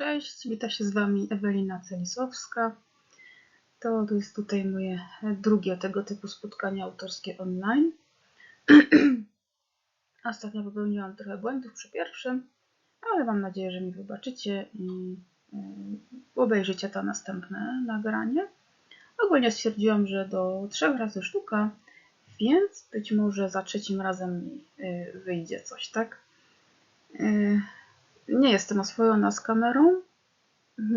Cześć, wita się z Wami Ewelina Celisowska. To, jest tutaj moje drugie tego typu spotkanie autorskie online. Ostatnio popełniłam trochę błędów przy pierwszym, ale mam nadzieję, że mi wybaczycie i y, obejrzycie to następne nagranie. Ogólnie stwierdziłam, że do trzech razy sztuka, więc być może za trzecim razem mi y, wyjdzie coś, tak? Y, nie jestem oswojona z kamerą,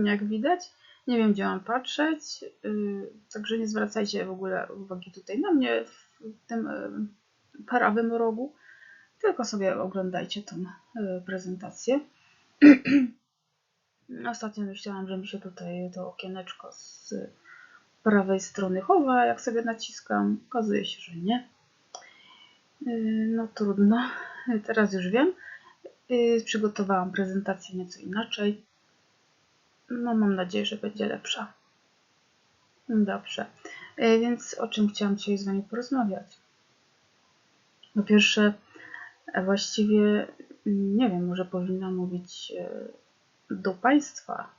jak widać. Nie wiem, gdzie mam patrzeć, yy, także nie zwracajcie w ogóle uwagi tutaj na mnie w tym yy, prawym rogu, tylko sobie oglądajcie tą yy, prezentację. Ostatnio myślałam, że mi się tutaj to okieneczko z prawej strony chowa, jak sobie naciskam. Okazuje się, że nie. No trudno, teraz już wiem. Yy, przygotowałam prezentację nieco inaczej. No, mam nadzieję, że będzie lepsza. Dobrze. Yy, więc o czym chciałam dzisiaj z Wami porozmawiać? Po pierwsze, właściwie nie wiem, może powinna mówić yy, do Państwa,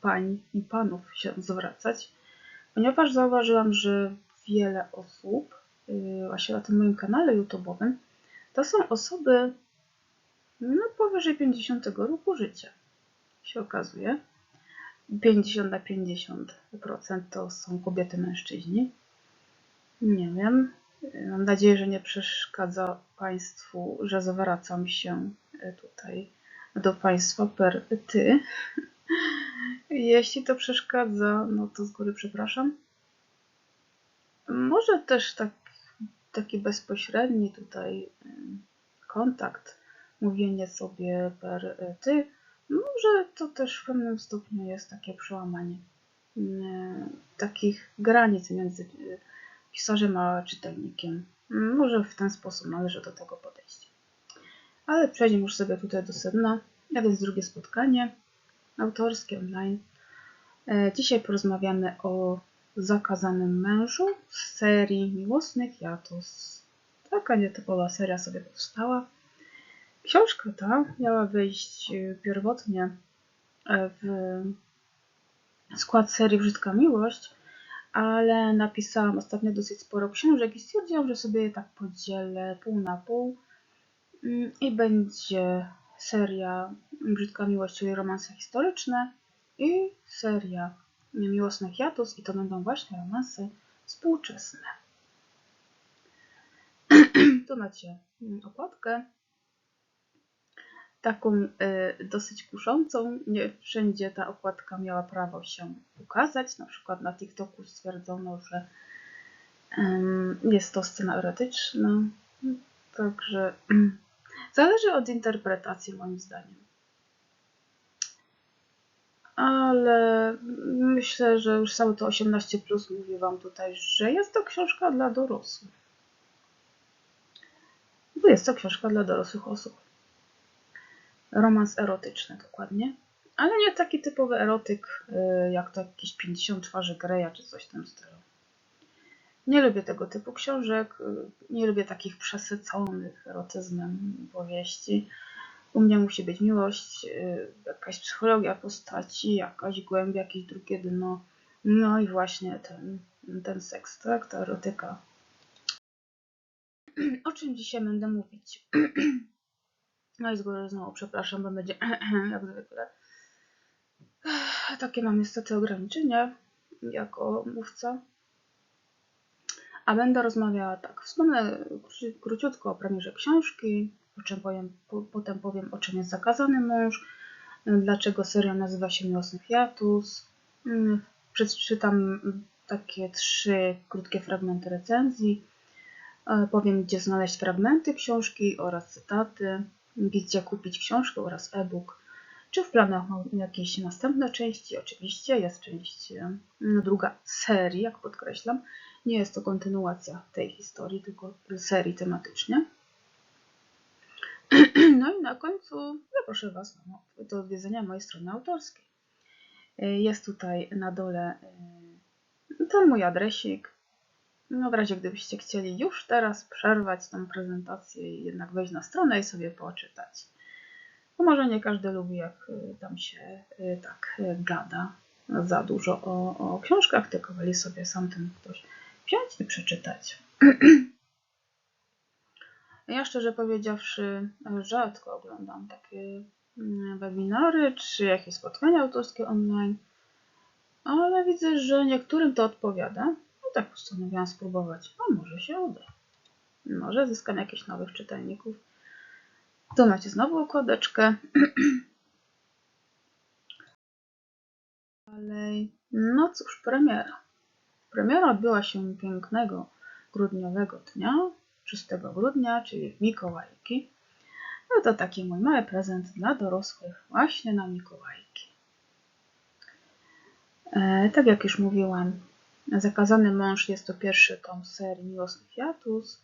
pań i panów się zwracać, ponieważ zauważyłam, że wiele osób, właśnie na tym moim kanale YouTube'owym, to są osoby no powyżej 50 roku życia się okazuje. 50 na 50% to są kobiety, mężczyźni. Nie wiem. Mam nadzieję, że nie przeszkadza Państwu, że zwracam się tutaj do Państwa per ty. Jeśli to przeszkadza, no to z góry przepraszam. Może też tak, taki bezpośredni tutaj kontakt mówienie sobie per e, ty, może to też w pewnym stopniu jest takie przełamanie takich granic między e, pisarzem a czytelnikiem. Może w ten sposób należy do tego podejść. Ale przejdziemy już sobie tutaj do sedna, a więc drugie spotkanie autorskie online. E, dzisiaj porozmawiamy o zakazanym mężu z serii Miłosnych Jatus. Taka nietypowa seria sobie powstała. Książka ta miała wyjść e, pierwotnie e, w skład serii Brzydka Miłość, ale napisałam ostatnio dosyć sporo książek i stwierdziłam, że sobie je tak podzielę pół na pół. Mm, i będzie seria Brzydka Miłość, czyli romanse historyczne i seria Miłosnych Jatus i to będą właśnie romanse współczesne. tu macie mm, okładkę taką y, dosyć kuszącą. Nie wszędzie ta okładka miała prawo się ukazać. Na przykład na TikToku stwierdzono, że y, jest to scena erotyczna. Także y, zależy od interpretacji moim zdaniem. Ale myślę, że już całe to 18 plus mówi Wam tutaj, że jest to książka dla dorosłych. Bo jest to książka dla dorosłych osób romans erotyczny dokładnie. Ale nie taki typowy erotyk, y, jak to jakieś 50 twarzy Greya czy coś w tym stylu. Nie lubię tego typu książek, y, nie lubię takich przesyconych erotyzmem powieści. U mnie musi być miłość, y, jakaś psychologia postaci, jakaś głębia, jakieś drugie dno. No i właśnie ten, ten seks, tak? Ta erotyka. O czym dzisiaj będę mówić? No i z góry znowu przepraszam, bo będzie jak zwykle. Takie mam niestety ograniczenia jako mówca. A będę rozmawiała tak. Wspomnę króciutko o premierze książki, po czym powiem, po, potem powiem o czym jest zakazany mąż, dlaczego seria nazywa się Miłosny Fiatus. Przeczytam takie trzy krótkie fragmenty recenzji. Powiem, gdzie znaleźć fragmenty książki oraz cytaty gdzie kupić książkę oraz e-book. Czy w planach mam jakieś następne części? Oczywiście jest część druga serii, jak podkreślam. Nie jest to kontynuacja tej historii, tylko serii tematycznie. No i na końcu zaproszę Was do odwiedzenia mojej strony autorskiej. Jest tutaj na dole e, ten mój adresik. No w razie gdybyście chcieli już teraz przerwać tą prezentację i jednak wejść na stronę i sobie poczytać. Bo może nie każdy lubi, jak y, tam się y, tak y, gada za dużo o, o książkach, tylko woli sobie sam ten ktoś wziąć i przeczytać. Ja szczerze powiedziawszy, rzadko oglądam takie mm, webinary czy jakieś spotkania autorskie online, ale widzę, że niektórym to odpowiada. No tak postanowiłam spróbować. A może się uda. Może zyskam jakichś nowych czytelników. Tu macie znowu okładeczkę. Dalej. No cóż, premiera. Premiera odbyła się pięknego grudniowego dnia, 6 grudnia, czyli w Mikołajki. No to taki mój mały prezent dla dorosłych właśnie na Mikołajki. E, tak jak już mówiłam, Zakazany mąż jest to pierwszy tom serii Miłosny Fiatus.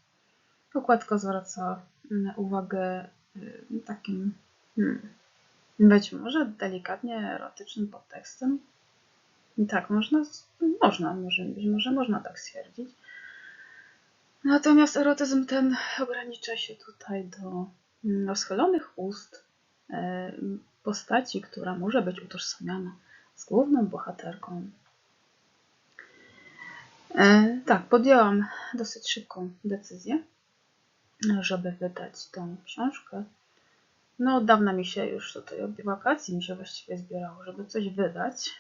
Okładka zwraca mm, uwagę y, takim, hmm, być może delikatnie erotycznym podtekstem. I tak, można, można, może, być może można tak stwierdzić. Natomiast erotyzm ten ogranicza się tutaj do mm, rozchylonych ust e, postaci, która może być utożsamiana z główną bohaterką. E, tak, podjęłam dosyć szybką decyzję, żeby wydać tą książkę. No, od dawna mi się już tutaj od wakacji mi się właściwie zbierało, żeby coś wydać.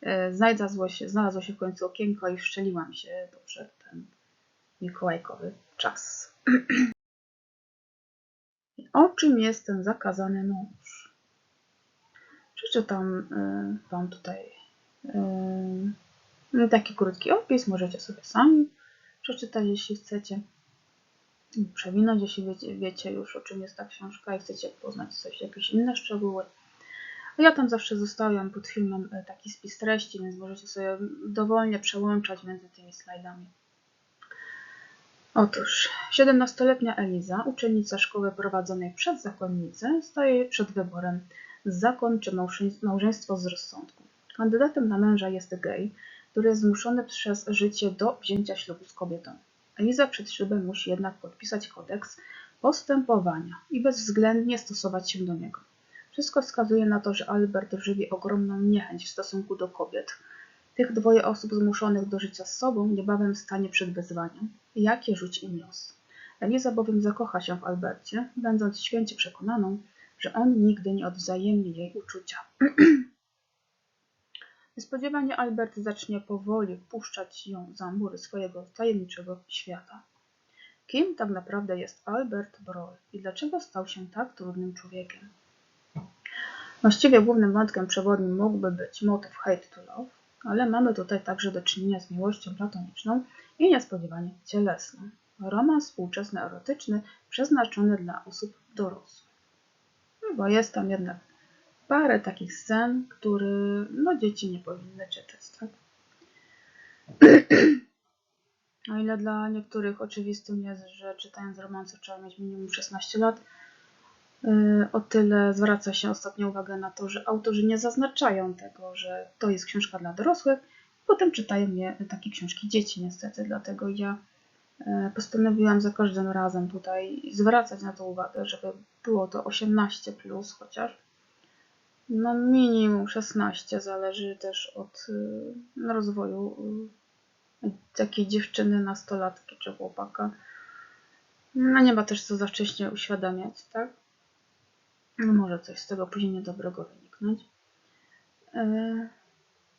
E, znalazło się, znalazło się w końcu okienko i wszczeliłam się dobrze ten mikołajkowy czas. o czym jest ten zakazany mąż? Przeczytam y, Wam tutaj y, taki krótki opis, możecie sobie sami przeczytać, jeśli chcecie. Przewinąć, jeśli wiecie, wiecie już o czym jest ta książka i chcecie poznać coś, jakieś inne szczegóły. Ja tam zawsze zostawiam pod filmem e, taki spis treści, więc możecie sobie dowolnie przełączać między tymi slajdami. Otóż 17-letnia Eliza, uczennica szkoły prowadzonej przez zakonnicę, staje przed wyborem zakon czy małżeństwo z rozsądku. Kandydatem na męża jest gej, który jest zmuszony przez życie do wzięcia ślubu z kobietą. Eliza przed ślubem musi jednak podpisać kodeks postępowania i bezwzględnie stosować się do niego. Wszystko wskazuje na to, że Albert żywi ogromną niechęć w stosunku do kobiet. Tych dwoje osób zmuszonych do życia z sobą niebawem stanie przed wyzwaniem, jakie rzuci im los. Eliza bowiem zakocha się w Albercie, będąc święcie przekonaną, że on nigdy nie odwzajemni jej uczucia. Niespodziewanie Albert zacznie powoli wpuszczać ją za mury swojego tajemniczego świata. Kim tak naprawdę jest Albert Broll i dlaczego stał się tak trudnym człowiekiem? Właściwie głównym wątkiem przewodnim mógłby być motyw hate to love, ale mamy tutaj także do czynienia z miłością platoniczną i niespodziewanie cielesną. Romans współczesny erotyczny przeznaczony dla osób dorosłych. No bo jest tam jednak parę takich scen, które no, dzieci nie powinny czytać, tak? O ile dla niektórych oczywistym jest, że czytając romanse trzeba mieć minimum 16 lat, y, o tyle zwraca się ostatnio uwagę na to, że autorzy nie zaznaczają tego, że to jest książka dla dorosłych, potem czytają je takie książki dzieci niestety, dlatego ja y, postanowiłam za każdym razem tutaj zwracać na to uwagę, żeby było to 18 plus chociaż, no minimum 16, zależy też od y, rozwoju y, takiej dziewczyny, nastolatki czy chłopaka. No nie ma też co za wcześnie uświadamiać, tak? No może coś z tego później niedobrego wyniknąć. Y,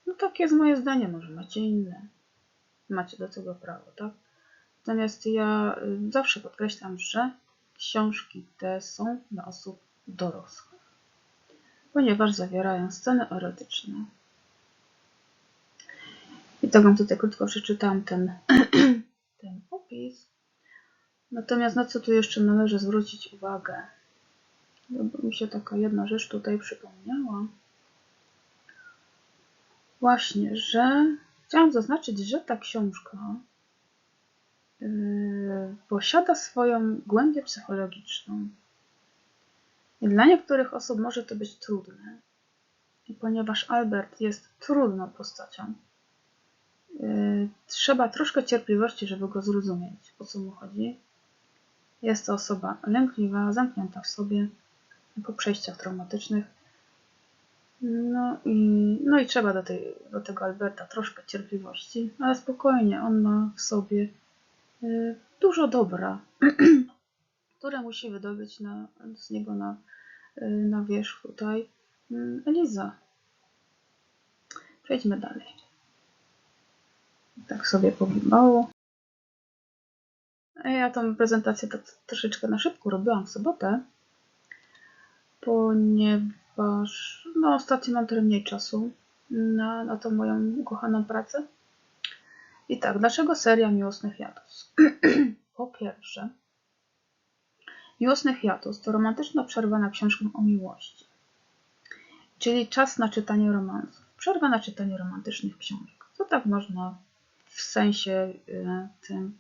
no takie jest moje zdanie, może macie inne. Macie do tego prawo, tak? Natomiast ja zawsze podkreślam, że książki te są dla osób dorosłych ponieważ zawierają sceny erotyczne. I tak wam tutaj krótko przeczytałam ten, ten opis. Natomiast na co tu jeszcze należy zwrócić uwagę? Bo mi się taka jedna rzecz tutaj przypomniała. Właśnie, że chciałam zaznaczyć, że ta książka yy, posiada swoją głębię psychologiczną. Dla niektórych osób może to być trudne. I ponieważ Albert jest trudną postacią, yy, trzeba troszkę cierpliwości, żeby go zrozumieć, o co mu chodzi. Jest to osoba lękliwa, zamknięta w sobie, po przejściach traumatycznych. No i, no i trzeba do, tej, do tego Alberta troszkę cierpliwości, ale spokojnie, on ma w sobie y, dużo dobra, które musi wydobyć na, z niego na, y, na wierzch tutaj y, Eliza. Przejdźmy dalej. Tak sobie pogibało. Ja tą prezentację tak troszeczkę na szybko robiłam w sobotę, ponieważ no, ostatnio mam trochę mniej czasu na, na tą moją ukochaną pracę. I tak, dlaczego seria Miłosny Hiatus? po pierwsze, Miłosny Hiatus to romantyczna przerwa na książkę o miłości, czyli czas na czytanie romansów, przerwa na czytanie romantycznych książek. To tak można w sensie y, tym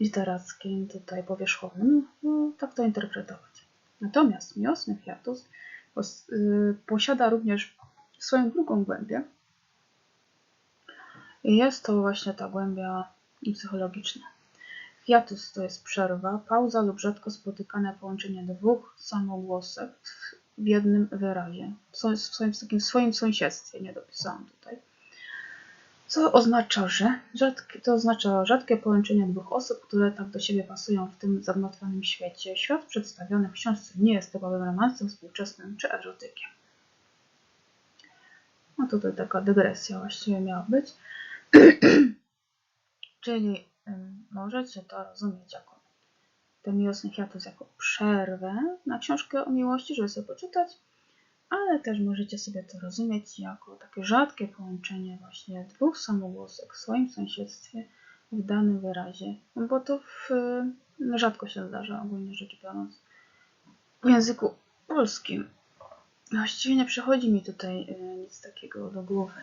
literackim, tutaj powierzchownym, no, tak to interpretować. Natomiast miłosny hiatus y, posiada również swoją drugą głębię. I jest to właśnie ta głębia psychologiczna. Hiatus to jest przerwa, pauza lub rzadko spotykane połączenie dwóch samogłosek w jednym wyrazie, w swoim, takim swoim sąsiedztwie, nie dopisałam tutaj co oznacza, że rzadkie, to oznacza rzadkie połączenie dwóch osób, które tak do siebie pasują w tym zagmatwanym świecie. Świat przedstawiony w książce nie jest typowym romansem współczesnym czy erotykiem. No tutaj taka dygresja właściwie miała być. Czyli możecie to rozumieć jako ten miłosny hiatus jako przerwę na książkę o miłości, żeby sobie poczytać, ale też możecie sobie to rozumieć jako takie rzadkie połączenie właśnie dwóch samogłosek w swoim sąsiedztwie w danym wyrazie, bo to w, rzadko się zdarza, ogólnie rzecz biorąc, w języku polskim. Właściwie nie przychodzi mi tutaj e, nic takiego do głowy.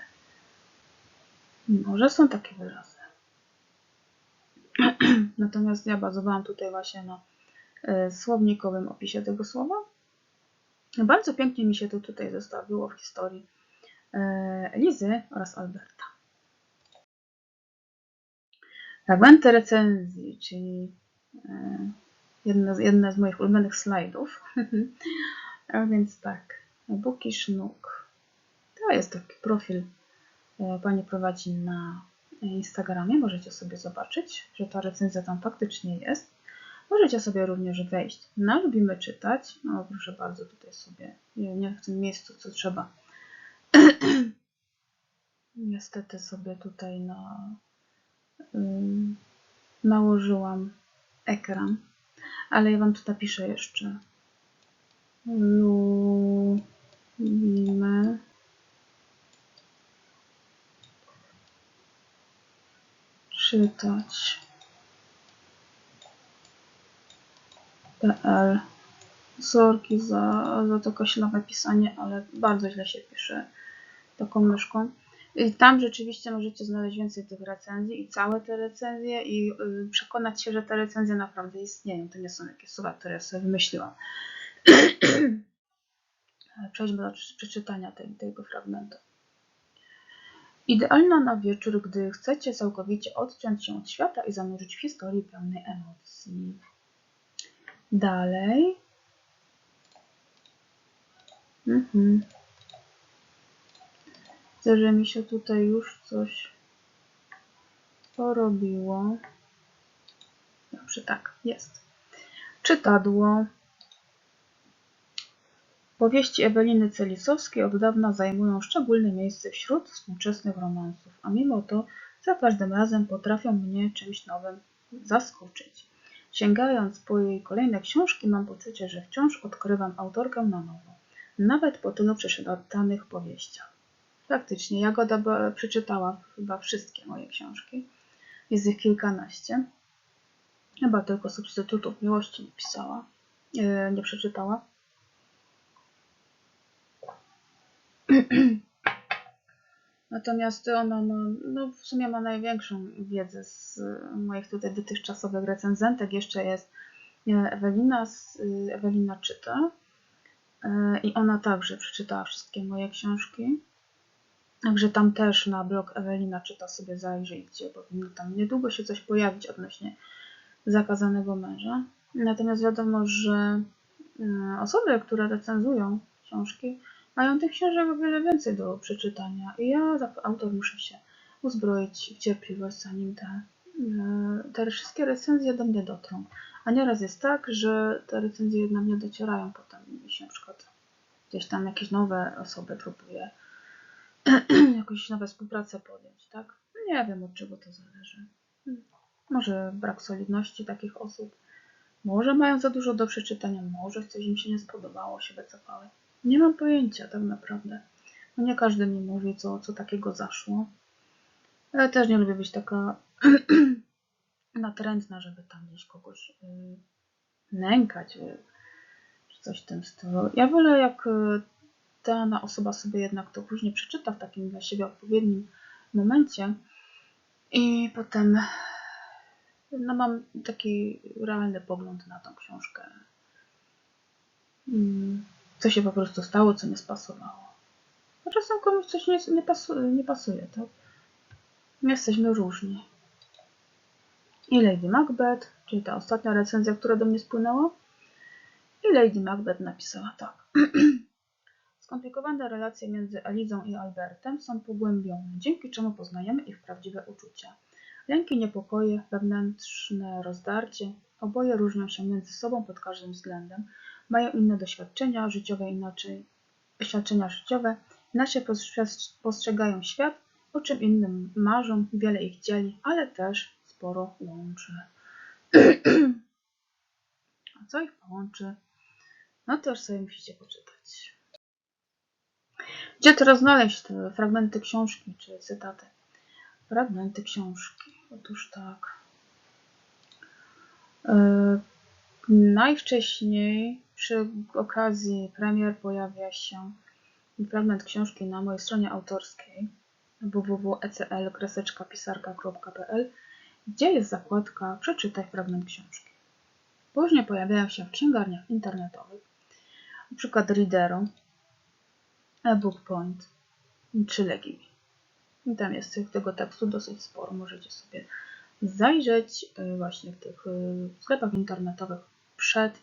Może są takie wyrazy. Natomiast ja bazowałam tutaj właśnie na e, słownikowym opisie tego słowa bardzo pięknie mi się to tutaj zostawiło w historii e, Lizy oraz Alberta. Fragmenty recenzji, czyli e, jedne z moich ulubionych slajdów. A więc tak, Buki Sznuk. To jest taki profil, e, pani prowadzi na Instagramie. Możecie sobie zobaczyć, że ta recenzja tam faktycznie jest. Możecie sobie również wejść na Lubimy Czytać. No proszę bardzo, tutaj sobie, nie w tym miejscu, co trzeba. Niestety sobie tutaj na, nałożyłam ekran, ale ja Wam tu napiszę jeszcze. Lubimy czytać. PL. Sorki za, za to koślawe pisanie, ale bardzo źle się pisze taką myszką. I tam rzeczywiście możecie znaleźć więcej tych recenzji i całe te recenzje i y, przekonać się, że te recenzje naprawdę istnieją. To nie są jakieś słowa, które sobie wymyśliłam. Przejdźmy do przeczytania tego fragmentu. Idealna na wieczór, gdy chcecie całkowicie odciąć się od świata i zanurzyć w historii pełnej emocji. Dalej. Mhm. Widzę, że mi się tutaj już coś porobiło. Dobrze, tak, jest. Czytadło. Powieści Eweliny Celisowskiej od dawna zajmują szczególne miejsce wśród współczesnych romansów, a mimo to za każdym razem potrafią mnie czymś nowym zaskoczyć. Sięgając po jej kolejne książki, mam poczucie, że wciąż odkrywam autorkę na nowo, nawet po tylu przeczytanych powieściach. Faktycznie, Jagoda przeczytała chyba wszystkie moje książki. Jest ich kilkanaście. Chyba tylko substytutów miłości nie pisała, yy, nie przeczytała. Natomiast ona ma, no w sumie ma największą wiedzę z moich tutaj dotychczasowych recenzentek. Jeszcze jest e, Ewelina, e, Ewelina czyta e, i ona także przeczytała wszystkie moje książki. Także tam też na blog Ewelina czyta sobie zajrzyjcie, powinno tam niedługo się coś pojawić odnośnie zakazanego męża. Natomiast wiadomo, że e, osoby, które recenzują książki, mają tych książek o wiele więcej do przeczytania i ja, jako autor, muszę się uzbroić w cierpliwość, zanim te, e, te wszystkie recenzje do mnie dotrą. A nieraz jest tak, że te recenzje na mnie docierają potem, jeśli na przykład gdzieś tam jakieś nowe osoby próbuje jakąś nowe współpracę podjąć, tak? Nie wiem od czego to zależy. Może brak solidności takich osób, może mają za dużo do przeczytania, może coś im się nie spodobało, się wycofały. Nie mam pojęcia tak naprawdę. No nie każdy mi mówi, co, co takiego zaszło. Ale też nie lubię być taka natrętna, żeby tam gdzieś kogoś yy, nękać, yy, czy coś w tym stylu. Ja wolę, jak yy, dana osoba sobie jednak to później przeczyta w takim dla siebie odpowiednim momencie i potem no, mam taki realny pogląd na tą książkę. Mm, Co się po prostu stało, co nie spasowało. A czasem komuś coś nie, nie, pasuje, nie pasuje, tak? Jesteśmy różni. I Lady Macbeth, czyli ta ostatnia recenzja, która do mnie spłynęła. I Lady Macbeth napisała tak. Skomplikowane relacje między Elizą i Albertem są pogłębione, dzięki czemu poznajemy ich prawdziwe uczucia. Lęki, niepokoje, wewnętrzne rozdarcie, oboje różnią się między sobą pod każdym względem, mają inne doświadczenia życiowe, inaczej doświadczenia życiowe, inaczej postrzegają świat, o czym innym marzą, wiele ich dzieli, ale też sporo łączy. A co ich połączy? No to już sobie musicie poczytać. Gdzie teraz znaleźć te fragmenty książki czy cytaty? Fragmenty książki. Otóż tak. Yy, najwcześniej przy okazji premier pojawia się fragment książki na mojej stronie autorskiej www.ecl-pisarka.pl gdzie jest zakładka Przeczytaj fragment książki. Później pojawiają się w księgarniach internetowych, np. Readeru, eBook Point czy Legibi. I tam jest tego tekstu dosyć sporo. Możecie sobie zajrzeć y, właśnie w tych y, sklepach internetowych przed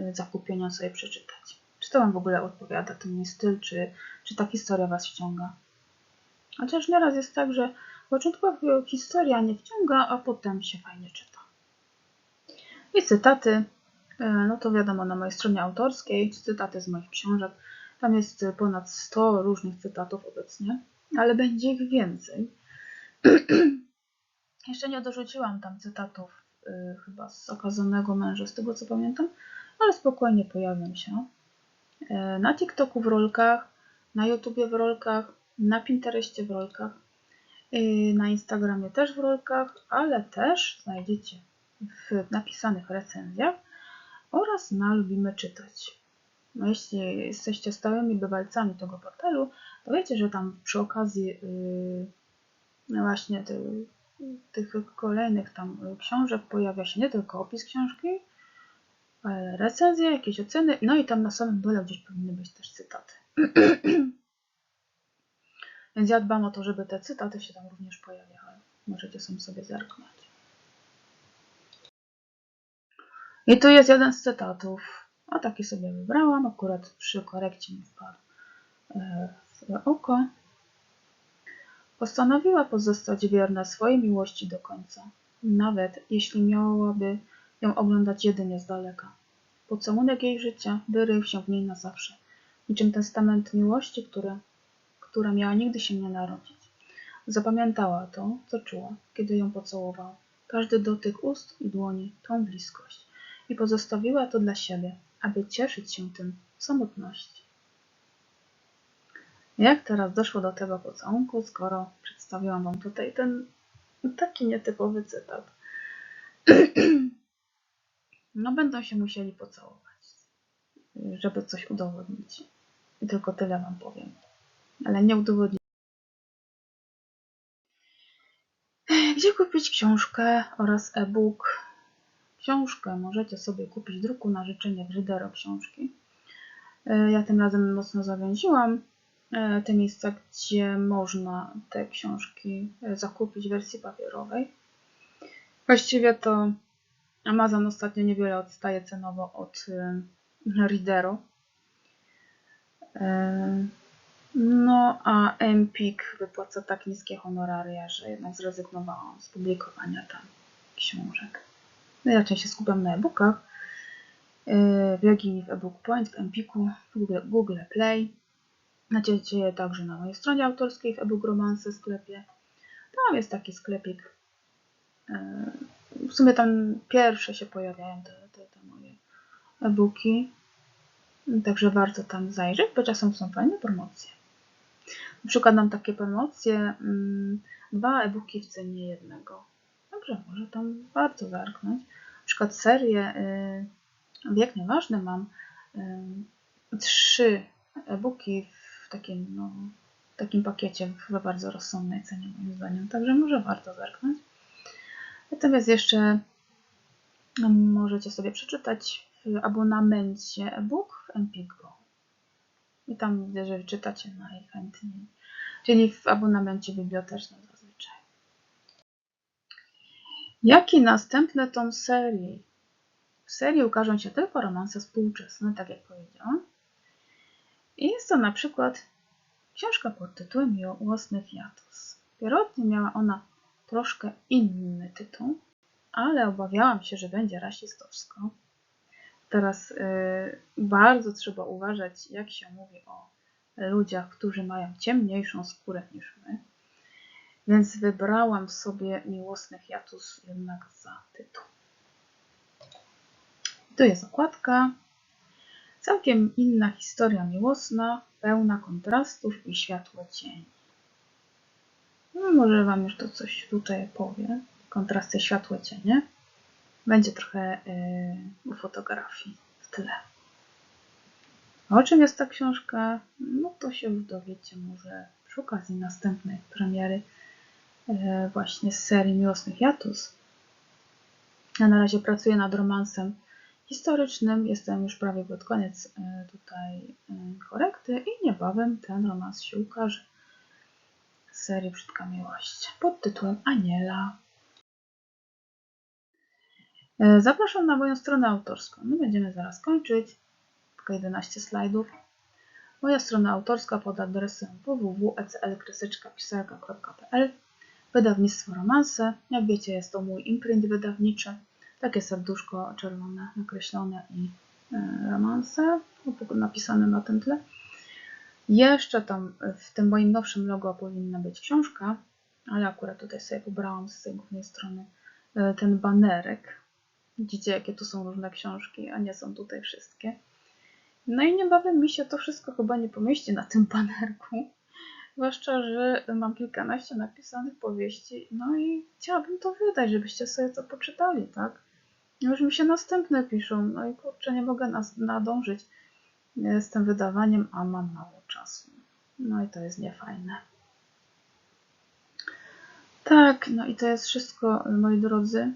y, zakupieniem sobie przeczytać. Czy to Wam w ogóle odpowiada, ten styl, czy, czy ta historia Was wciąga. Chociaż nieraz jest tak, że początkowo historia nie wciąga, a potem się fajnie czyta. I cytaty, no to wiadomo na mojej stronie autorskiej, cytaty z moich książek. Tam jest ponad 100 różnych cytatów obecnie ale będzie ich więcej. Jeszcze nie dorzuciłam tam cytatów y, chyba z okazanego męża, z tego co pamiętam, ale spokojnie pojawią się. Y, na TikToku w rolkach, na YouTubie w rolkach, na Pinterestie w rolkach, y, na Instagramie też w rolkach, ale też znajdziecie w napisanych recenzjach oraz na Lubimy Czytać. No, jeśli jesteście stałymi bywalcami tego portalu, to wiecie, że tam przy okazji yy, właśnie ty, tych kolejnych tam książek pojawia się nie tylko opis książki, ale recenzje, jakieś oceny, no i tam na samym dole gdzieś powinny być też cytaty. Więc ja dbam o to, żeby te cytaty się tam również pojawiały. Możecie sam sobie zerknąć. I tu jest jeden z cytatów. A taki sobie wybrałam, akurat przy korekcie mi wpadł e, w oko. Postanowiła pozostać wierna swojej miłości do końca, nawet jeśli miałaby ją oglądać jedynie z daleka. Pocałunek jej życia wyrył się w niej na zawsze, niczym testament miłości, które, która miała nigdy się nie narodzić. Zapamiętała to, co czuła, kiedy ją pocałował. Każdy dotyk ust i dłoni, tą bliskość. I pozostawiła to dla siebie, aby cieszyć się tym w samotności. Jak teraz doszło do tego pocałunku, skoro przedstawiłam Wam tutaj ten taki nietypowy cytat? No będą się musieli pocałować, żeby coś udowodnić. I tylko tyle Wam powiem. Ale nie udowodnię. Gdzie kupić książkę oraz e-book książkę możecie sobie kupić druku na życzenie w Rydero książki. E, ja tym razem mocno zawęziłam te miejsca, gdzie można te książki e, zakupić w wersji papierowej. Właściwie to Amazon ostatnio niewiele odstaje cenowo od Readero. E, no, a Empik wypłaca tak niskie honoraria, że jednak zrezygnowałam z publikowania tam książek. No, raczej się skupiam na e-bookach. E, w Jogini w eBook Point, w Empiku, w Google, Google Play. Znajdziecie je także na mojej stronie autorskiej w eBook Romance sklepie. Tam jest taki sklepik. E, w sumie tam pierwsze się pojawiają te, te, te moje e-booki. Także warto tam zajrzeć, bo czasem są fajne promocje. Na przykład mam takie promocje, mm, dwa e-booki w cenie jednego. Także może tam warto zerknąć. Na przykład serię y, Wiek Nieważny mam y, trzy e-booki w takim, no, takim pakiecie w bardzo rozsądnej cenie moim zdaniem. Także może warto zerknąć. Natomiast jeszcze możecie sobie przeczytać w abonamencie e-book w Empik.go. I tam widzę, że czytacie najchętniej. Czyli w abonamencie bibliotecznym zazwyczaj. Jaki następny tom serii? W serii ukażą się tylko romanse współczesne, tak jak powiedziałam. I jest to na przykład książka pod tytułem Miłosny Fiatus. Pierwotnie miała ona troszkę inny tytuł, ale obawiałam się, że będzie rasistowsko. Teraz y, bardzo trzeba uważać, jak się mówi o ludziach, którzy mają ciemniejszą skórę niż my. Więc wybrałam sobie Miłosny Hiatus jednak za tytuł. Tu jest okładka. Całkiem inna historia miłosna, pełna kontrastów i światło cieni. No, może Wam już to coś tutaj powie. Kontrasty światło cienie. Będzie trochę yy, fotografii w tle. A o czym jest ta książka? No to się już dowiecie może przy okazji następnej premiery yy, właśnie z serii Miłosnych Jatus. Ja na razie pracuję nad romansem historycznym. Jestem już prawie pod koniec yy, tutaj yy, korekty i niebawem ten romans się ukaże serii Brzydka Miłość pod tytułem Aniela. E, zapraszam na moją stronę autorską. My będziemy zaraz kończyć. Tylko 11 slajdów. Moja strona autorska pod adresem www.ecl-pisarka.pl Wydawnictwo Romanse. Jak wiecie, jest to mój imprint wydawniczy. Takie serduszko czerwone nakreślone i e, romanse napisane na tym tle. Jeszcze tam w tym moim nowszym logo powinna być książka, ale akurat tutaj sobie pobrałam z tej głównej strony e, ten banerek. Widzicie, jakie tu są różne książki, a nie są tutaj wszystkie. No i niebawem mi się to wszystko chyba nie pomieści na tym banerku. Zwłaszcza, że mam kilkanaście napisanych powieści, no i chciałabym to wydać, żebyście sobie to poczytali, tak? Już mi się następne piszą, no i kurczę, nie mogę nadążyć z tym wydawaniem, a mam mało czasu. No i to jest niefajne. Tak, no i to jest wszystko, moi drodzy.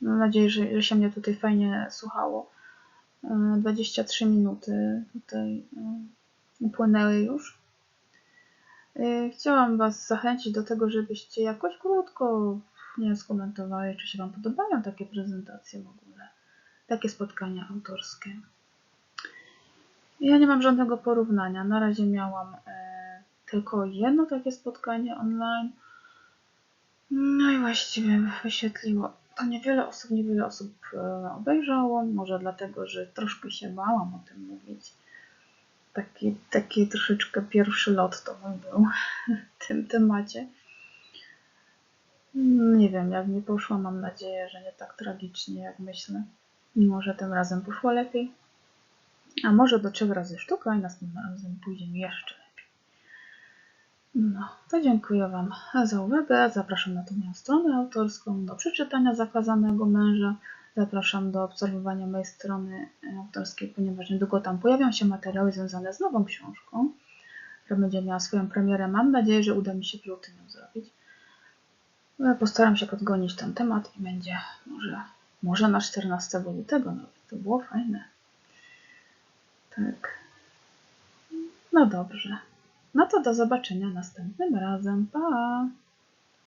Mam nadzieję, że, że się mnie tutaj fajnie słuchało. 23 e, minuty tutaj e, upłynęły już. E, chciałam Was zachęcić do tego, żebyście jakoś krótko nie wiem, skomentowali, czy się Wam podobają takie prezentacje w ogóle, takie spotkania autorskie. Ja nie mam żadnego porównania. Na razie miałam e, tylko jedno takie spotkanie online. No i właściwie wyświetliło to niewiele osób, niewiele osób e, obejrzało. Może dlatego, że troszkę się bałam o tym mówić. Taki, taki troszeczkę pierwszy lot to mój był w tym temacie. Nie wiem, jak mi poszło. Mam nadzieję, że nie tak tragicznie, jak myślę. Mimo, że tym razem poszło lepiej. A może do trzech razy sztuka i następnym razem pójdzie mi jeszcze lepiej. No, to dziękuję Wam za uwagę. Zapraszam na tę moją stronę autorską, do przeczytania Zakazanego Męża. Zapraszam do obserwowania mojej strony autorskiej, ponieważ niedługo tam pojawią się materiały związane z nową książką, która będzie miała swoją premierę. Mam nadzieję, że uda mi się w lutym ją zrobić. Postaram się podgonić ten temat i będzie może, może na 14 lutego nawet. To było fajne. Tak. No dobrze. No to do zobaczenia następnym razem. Pa!